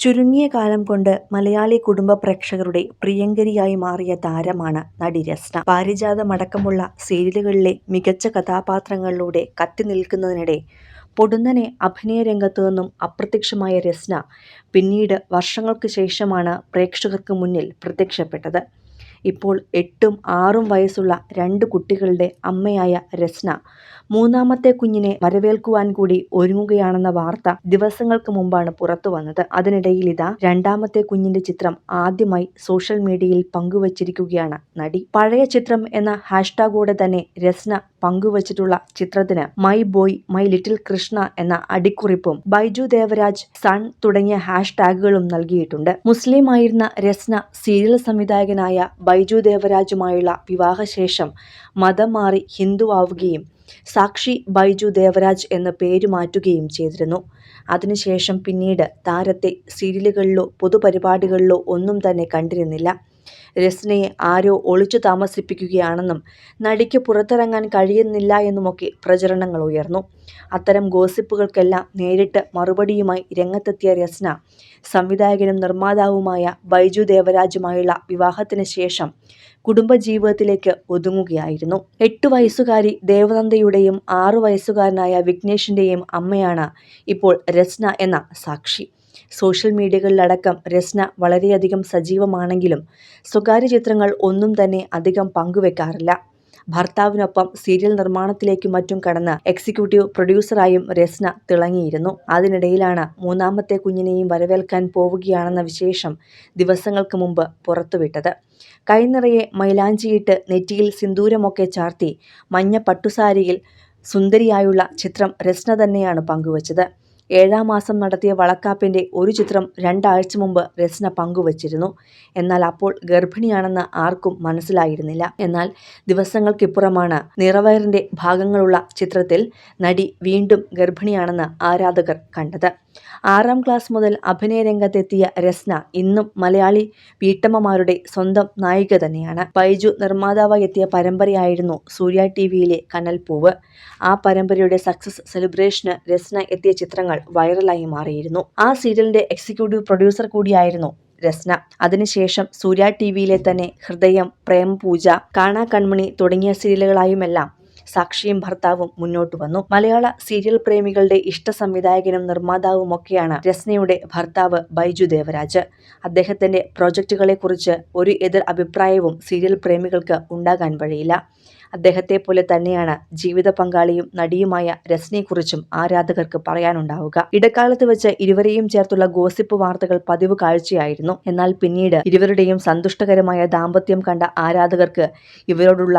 ചുരുങ്ങിയ കാലം കൊണ്ട് മലയാളി കുടുംബ പ്രേക്ഷകരുടെ പ്രിയങ്കരിയായി മാറിയ താരമാണ് നടി രസ്ന. പാരിജാതമടക്കമുള്ള സീരിയലുകളിലെ മികച്ച കഥാപാത്രങ്ങളിലൂടെ കത്തി നിൽക്കുന്നതിനിടെ പൊടുന്നനെ അഭിനയ രംഗത്തു നിന്നും അപ്രത്യക്ഷമായ രസ്ന പിന്നീട് വർഷങ്ങൾക്ക് ശേഷമാണ് പ്രേക്ഷകർക്ക് മുന്നിൽ പ്രത്യക്ഷപ്പെട്ടത്. ഇപ്പോൾ എട്ടും ആറും വയസ്സുള്ള രണ്ട് കുട്ടികളുടെ അമ്മയായ രസ്ന മൂന്നാമത്തെ കുഞ്ഞിനെ വരവേൽക്കുവാൻ കൂടി ഒരുങ്ങുകയാണെന്ന വാർത്ത ദിവസങ്ങൾക്ക് മുമ്പാണ് പുറത്തു വന്നത്. അതിനിടയിൽ ഇതാ രണ്ടാമത്തെ കുഞ്ഞിന്റെ ചിത്രം ആദ്യമായി സോഷ്യൽ മീഡിയയിൽ പങ്കുവച്ചിരിക്കുകയാണ് നടി. പഴയ ചിത്രം എന്ന ഹാഷ്ടാഗോടെ തന്നെ രസ്ന പങ്കുവച്ചിട്ടുള്ള ചിത്രത്തിന് my boy my little Krishna എന്ന അടിക്കുറിപ്പും ബൈജു ദേവരാജ് സൺ തുടങ്ങിയ ഹാഷ്ടാഗുകളും നൽകിയിട്ടുണ്ട്. മുസ്ലിം ആയിരുന്ന രസ്ന സീരിയൽ സംവിധായകനായ ബൈജു ദേവരാജുമായുള്ള വിവാഹശേഷം മതം മാറി ഹിന്ദു ആവുകയും സാക്ഷി ബൈജു ദേവരാജ് എന്ന പേര് മാറ്റുകയും ചെയ്തിരുന്നു. അതിനുശേഷം പിന്നീട് താരത്തെ സീരിയലുകളിലോ പൊതുപരിപാടികളിലോ ഒന്നും തന്നെ കണ്ടിരുന്നില്ല. രസ്നയെ ആരോ ഒളിച്ചു താമസിപ്പിക്കുകയാണെന്നും നടിക്ക് പുറത്തിറങ്ങാൻ കഴിയുന്നില്ല എന്നുമൊക്കെ പ്രചരണങ്ങൾ ഉയർന്നു. അത്തരം ഗോസിപ്പുകൾക്കെല്ലാം നേരിട്ട് മറുപടിയുമായി രംഗത്തെത്തിയ രസ്ന സംവിധായകനും നിർമ്മാതാവുമായ ബൈജു ദേവരാജുമായുള്ള വിവാഹത്തിന് ശേഷം കുടുംബജീവിതത്തിലേക്ക് ഒതുങ്ങുകയായിരുന്നു. എട്ടു വയസ്സുകാരി ദേവനന്ദയുടെയും ആറു വയസ്സുകാരനായ വിഘ്നേഷിന്റെയും അമ്മയാണ് ഇപ്പോൾ രസ്ന എന്ന സാക്ഷി. സോഷ്യൽ മീഡിയകളിലടക്കം രസ്ന വളരെയധികം സജീവമാണെങ്കിലും സ്വകാര്യ ചിത്രങ്ങൾ ഒന്നും തന്നെ അധികം പങ്കുവെക്കാറില്ല. ഭർത്താവിനൊപ്പം സീരിയൽ നിർമ്മാണത്തിലേക്കും മറ്റും കടന്ന് എക്സിക്യൂട്ടീവ് പ്രൊഡ്യൂസറായും രസ്ന തിളങ്ങിയിരുന്നു. അതിനിടയിലാണ് മൂന്നാമത്തെ കുഞ്ഞിനെയും വരവേൽക്കാൻ പോവുകയാണെന്ന വിശേഷം ദിവസങ്ങൾക്ക് മുമ്പ് പുറത്തുവിട്ടത്. കൈനിറയെ മൈലാഞ്ചിയിട്ട് നെറ്റിയിൽ സിന്ദൂരമൊക്കെ ചാർത്തി മഞ്ഞ പട്ടുസാരിയിൽ സുന്ദരിയായുള്ള ചിത്രം രസ്ന തന്നെയാണ് പങ്കുവച്ചത്. ഏഴാം മാസം നടത്തിയ വളക്കാപ്പിന്റെ ഒരു ചിത്രം രണ്ടാഴ്ച മുമ്പ് രസ്ന പങ്കുവച്ചിരുന്നു. എന്നാൽ അപ്പോൾ ഗർഭിണിയാണെന്ന് ആർക്കും മനസ്സിലായിരുന്നില്ല. എന്നാൽ ദിവസങ്ങൾക്കിപ്പുറമാണ് നിറവയറിന്റെ ഭാഗങ്ങളുള്ള ചിത്രത്തിൽ നടി വീണ്ടും ഗർഭിണിയാണെന്ന് ആരാധകർ കണ്ടത്. ആറാം ക്ലാസ് മുതൽ അഭിനയ രംഗത്തെത്തിയ രസ്ന ഇന്നും മലയാളി വീട്ടമ്മമാരുടെ സ്വന്തം നായിക തന്നെയാണ്. ബൈജു നിർമ്മാതാവായി എത്തിയ പരമ്പരയായിരുന്നു സൂര്യ ടി വിയിലെ കനൽപൂവ് ആ പരമ്പരയുടെ സക്സസ് സെലിബ്രേഷന് രസ്ന എത്തിയ ചിത്രങ്ങൾ വൈറലായി മാറിയിരുന്നു. ആ സീരിയലിന്റെ എക്സിക്യൂട്ടീവ് പ്രൊഡ്യൂസർ കൂടിയായിരുന്നു രസ്ന. അതിനുശേഷം സൂര്യ ടി വിയിലെ തന്നെ ഹൃദയം പ്രേമപൂജ കാണാ കൺമണി തുടങ്ങിയ സീരിയലുകളായുമെല്ലാം സാക്ഷിയും ഭർത്താവും മുന്നോട്ട് വന്നു. മലയാള സീരിയൽ പ്രേമികളുടെ ഇഷ്ട സംവിധായകനും നിർമ്മാതാവുമൊക്കെയാണ് രസ്നയുടെ ഭർത്താവ് ബൈജു ദേവരാജ്. അദ്ദേഹത്തിന്റെ പ്രോജക്റ്റുകളെക്കുറിച്ച് ഒരു എതിർ അഭിപ്രായവും സീരിയൽ പ്രേമികൾക്ക് ഉണ്ടാകാൻ വഴിയില്ല. അദ്ദേഹത്തെ പോലെ തന്നെയാണ് ജീവിത പങ്കാളിയും നടിയുമായ രസ്നയെക്കുറിച്ചും ആരാധകർക്ക് പറയാനുണ്ടാവുക. ഇടക്കാലത്ത് വെച്ച് ഇരുവരെയും ചേർത്തുള്ള ഗോസിപ്പ് വാർത്തകൾ പതിവ് കാഴ്ചയായിരുന്നു. എന്നാൽ പിന്നീട് ഇരുവരുടെയും സന്തുഷ്ടകരമായ ദാമ്പത്യം കണ്ട ആരാധകർക്ക് ഇവരോടുള്ള